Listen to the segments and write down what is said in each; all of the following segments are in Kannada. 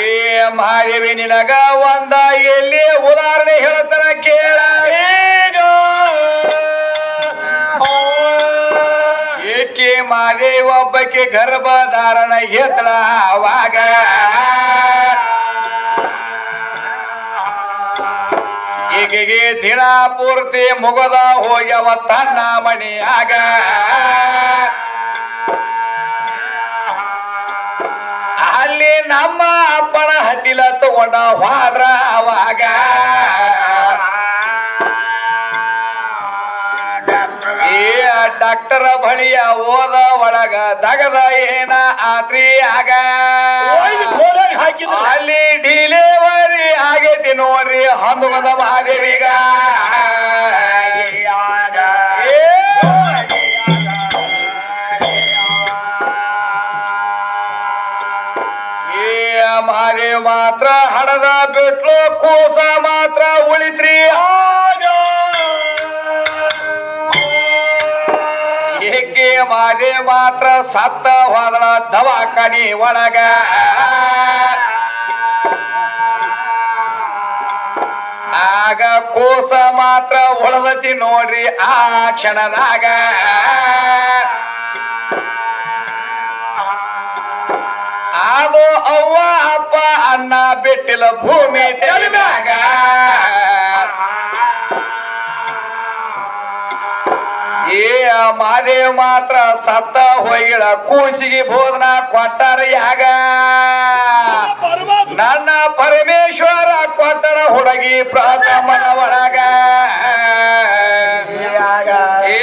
ಏ ಮಾದೇವಿ ನಿನಗ ಒಂದ ಎಲ್ಲಿ ಉದಾಹರಣೆ ಹೇಳ್ತಾರ ಕೇಳ? ಏಕೆ ಮಾದೇವಿ ಒಬ್ಬಕ್ಕೆ ಗರ್ಭಧಾರಣ ಎತ್ತಳ ಅವಾಗ ಈಕೆಗೆ ದಿನ ಪೂರ್ತಿ ಮುಗದ ಹೋಗ್ಯವ ತನ್ನ ಮಣಿಯಾಗ ಅಲ್ಲಿ ನಮ್ಮ ಅಪ್ಪನ ಹತ್ತಿಲ ತಗೊಂಡ ಹೋದ್ರ ಅವಾಗ. ಏ ಡಾಕ್ಟರ್ ಬಳಿಯ ಓದ ಒಳಗ ದಗದ ಏನ ಆತ್ರಿ ಆಗ ಅಲ್ಲಿ ಡಿಲೆವರಿ ಆಗೈತಿ ನೋಡ್ರಿ ಹಂದುಗದ ಮಹಾದೇವಿಗ. ಮಹಾದೇವ್ ಮಾತ್ರ ಹಡದ ಬಿಟ್ಲು ಕೋಸ ಮಾತ್ರ ಉಳಿತ್ರಿ. ಏಕೆ ಮಾದೇ ಮಾತ್ರ ಸತ್ತ ಹೋದಳ ದವಾಖಾನಿ ಒಳಗ? ಆಗ ಕೋಸ ಮಾತ್ರ ಉಳದತಿ ನೋಡ್ರಿ ಆ ಕ್ಷಣದಾಗ ಅದು ಅವ್ವ ಅಪ್ಪ ಅನ್ನ ಬಿಟ್ಟಿಲ್ಲ ಭೂಮಿ ತೆಲಿದಾಗ ಏ ಮಾದೇವ್ ಮಾತ್ರ ಸತ್ತ ಹೋಗಿಳ ಕೂಸಿಗೆ ಬೋಧನ ಕೊಟ್ಟಾರ ಯಾಗ. ನನ್ನ ಪರಮೇಶ್ವರ ಹುಡುಗಿ ಪ್ರಾಥಮನ ಒಳಗ. ಏ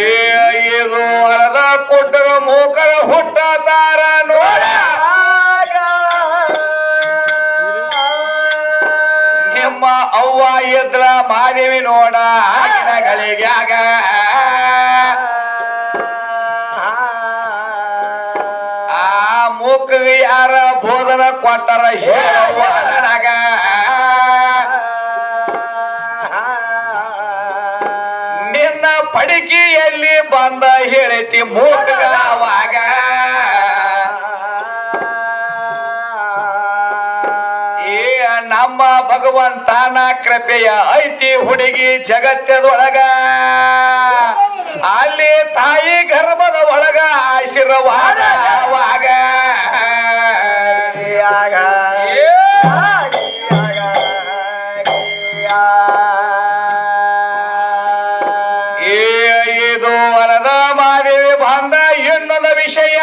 ಏ ಇದು ಅರದ ಕೊಟ್ಟರ ಮೂಕರ ಹುಟ್ಟತಾರ ನೋಡ. ನಿಮ್ಮ ಅವ್ವ ಎದ್ರ ಮಾದೇವಿ ನೋಡ. ಆಗಿನಗಳಿಗ್ಯಾಗ ಮೂಕಗೆ ಯಾರ ಬೋಧನ ಕೊಟ್ಟರ ಹೇಳವ್ವ ನನಗ. ನಿನ್ನ ಪಡಿಕೆಯಲ್ಲಿ ಬಂದ ಹೇಳಿತಿ ಮೂಟಗಳವಾಗ ಏ ನಮ್ಮ ಭಗವಂತನ ಕೃಪೆಯ ಐತಿ ಹುಡುಗಿ ಜಗತ್ತದೊಳಗ. ಅಲ್ಲಿ ತಾಯಿ ಗರ್ಭದ ಒಳಗ ಆಶೀರ್ವಾದ ಏ ಇದು ವರದ ಮಾದೇವಿ ಬಂದ ಎನ್ನದ ವಿಷಯ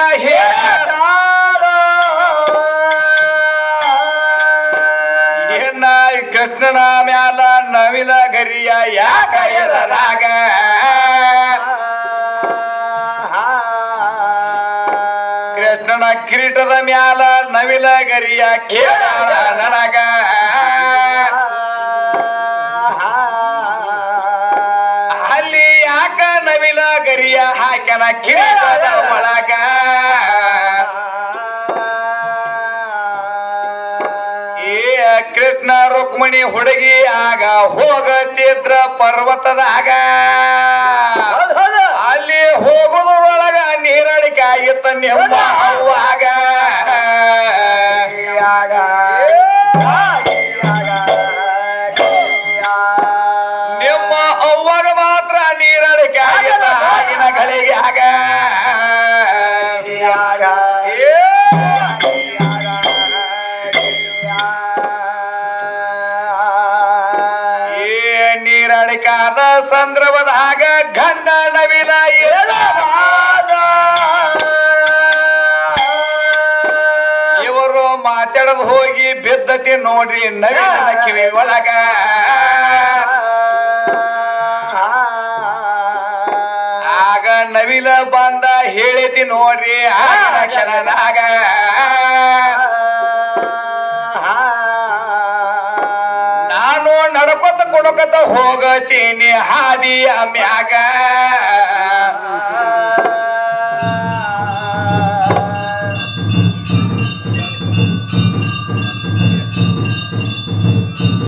ಎನ್ನ ಕೃಷ್ಣನ ಮ್ಯಾಲ ನವಿಲ ಗರಿಯ ಯಾಕ ಎದರಾಗ ಕಿರೀಟದ ಮ್ಯಾಲ ನವಿಲ ಗರಿಯ ಕೇಳ ನನಗ. ಅಲ್ಲಿ ಯಾಕ ನವಿಲ ಗರಿಯ ಹಾಕನ ಕಿರೀಟದ ಒಳಗ? ಏ ಕೃಷ್ಣ ರುಕ್ಮಿಣಿ ಹುಡುಗಿ ಆಗ ಹೋಗತಿದ್ರ ಪರ್ವತದಾಗ. ಅಲ್ಲಿ ಹೋಗುದ್ರೊಳಗ ನೀರಡಿಕೆ ಆಗಿತ್ತ ನಿಮ್ಮ ನೀರಡಿಕಾದ ಸಂದರ್ಭದಾಗ ಗಂಡ ನವಿಲ ಇವರು ಮಾತಾಡದ್ ಹೋಗಿ ಬಿದ್ದತಿ ನೋಡ್ರಿ ನವಿಲ ಕಿವಿ ಒಳಗ. ಆಗ ನವಿಲ ಬಂದ ಹೇಳಿತಿ ನೋಡ್ರಿ ಆ ಕ್ಷಣದಾಗ. ನಡ್ಕೊತ ಕುಣಕತ ಹೋಗತೀನಿ ಹಾದಿಯ ಮ್ಯಾಗ.